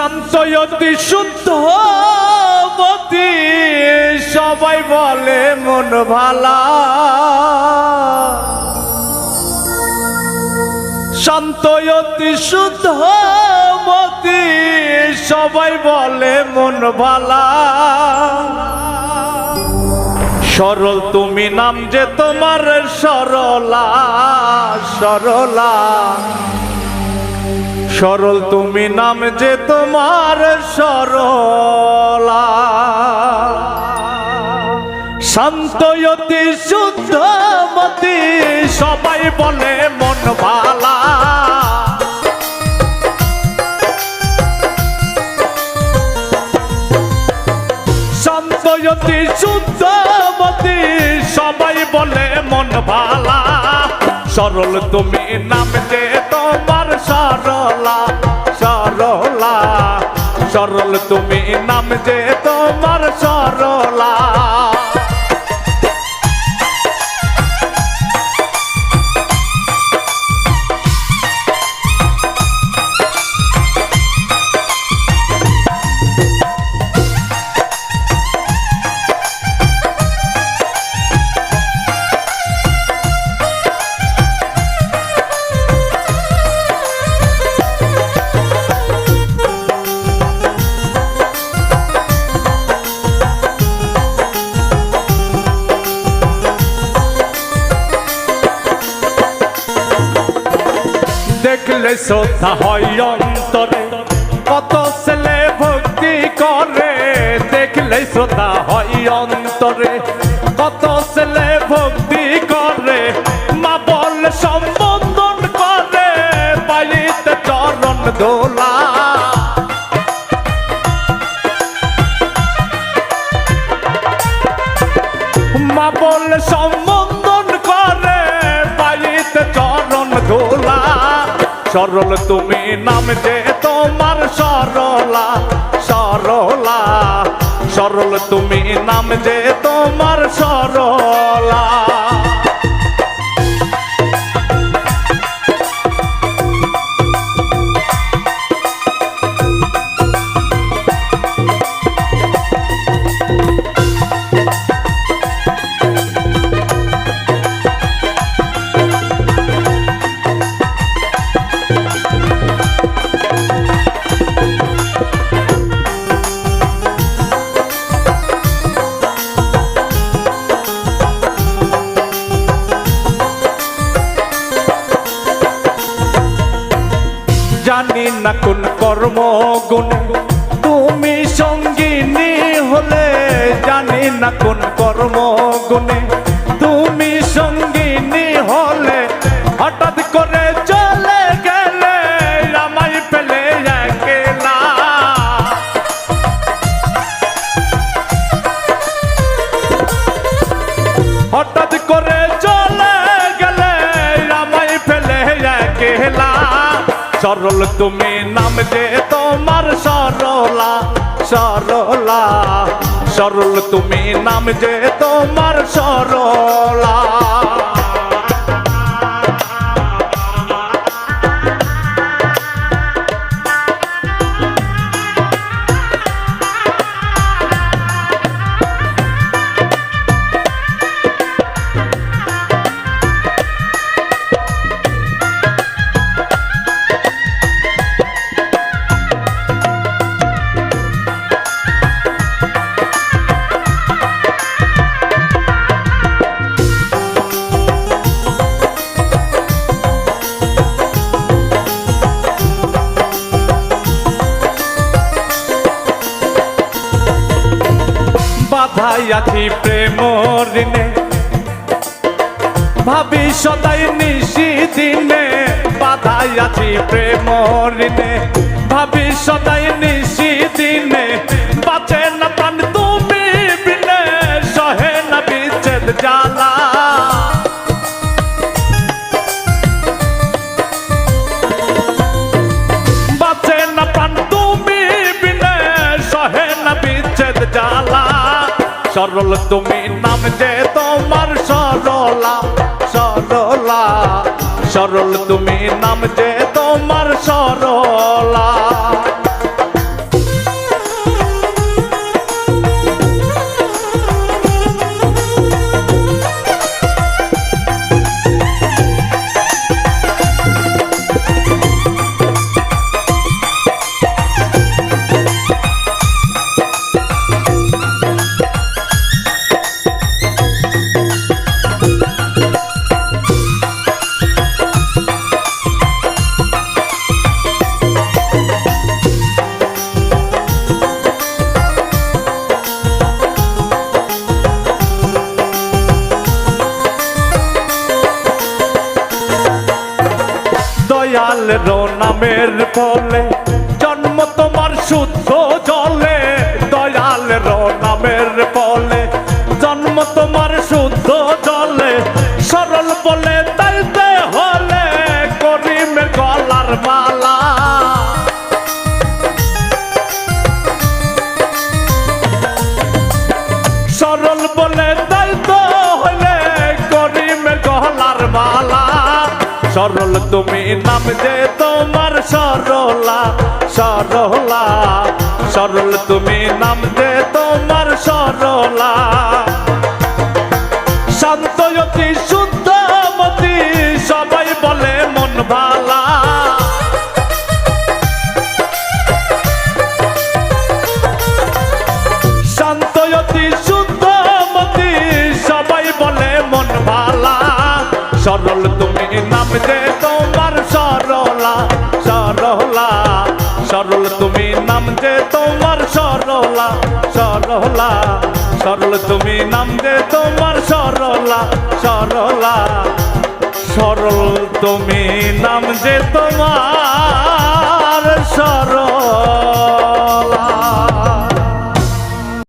শান্ত, অতি শুদ্ধ মতি, সবাই বলে মন ভালা। শান্ত, অতি শুদ্ধ মতি, সবাই বলে মন ভালা। সরল তুমি নাম যে তোমার সরলা সরলা। সরল, তুমি নাম যে তোমার সরলা। শান্ত, অতি শুদ্ধ মতি, সবাই বলে মন ভালা শান্ত, অতি শুদ্ধ মতি, সবাই বলে মন ভালা সরল, তুমি নাম যে সরল তুমি নাম যে তোমার সরলা দেখলে শ্রদ্ধা হয় অন্তরে। কত ছেলে ভক্তি করে, দেখলে শ্রদ্ধা হয় অন্তরে। কত ছেলে ভক্তি করে, মা বল সম্বোধন করে পাইতে চরণ দোলা। মা বল সরল তুমি নাম যে তোমার সরলা সরলা। সরল তুমি নাম যে তোমার সরলা। জানি না কোন কর্ম গুণে তুমি সঙ্গিনী হলে জানি না কোন কর্ম গুণে সরল তুমি নাম যে তোমার সরলা সরলা। সরল তুমি নাম যে তোমার সরলা। আছি প্রেম ঋণে। ভাবি সদাই নিশি দিনে, বাধাই আছি প্রেম ঋণে। ভাবি সদাই নিশি দিনে সরল তুমি নাম যে তোমার সরলা সরলা। সরল তুমি নাম যে তোমার সরলা। নামের ফলে জন্ম তোমার শুদ্ধ সরল তুমি নাম যে তোমার সরলা সরলা। সরল তুমি নাম যে তোমার সরলা। সরলা। সরল তুমি নাম দে তোমার সরলা সরলা। সরল তুমি নাম যে তোমার সরল।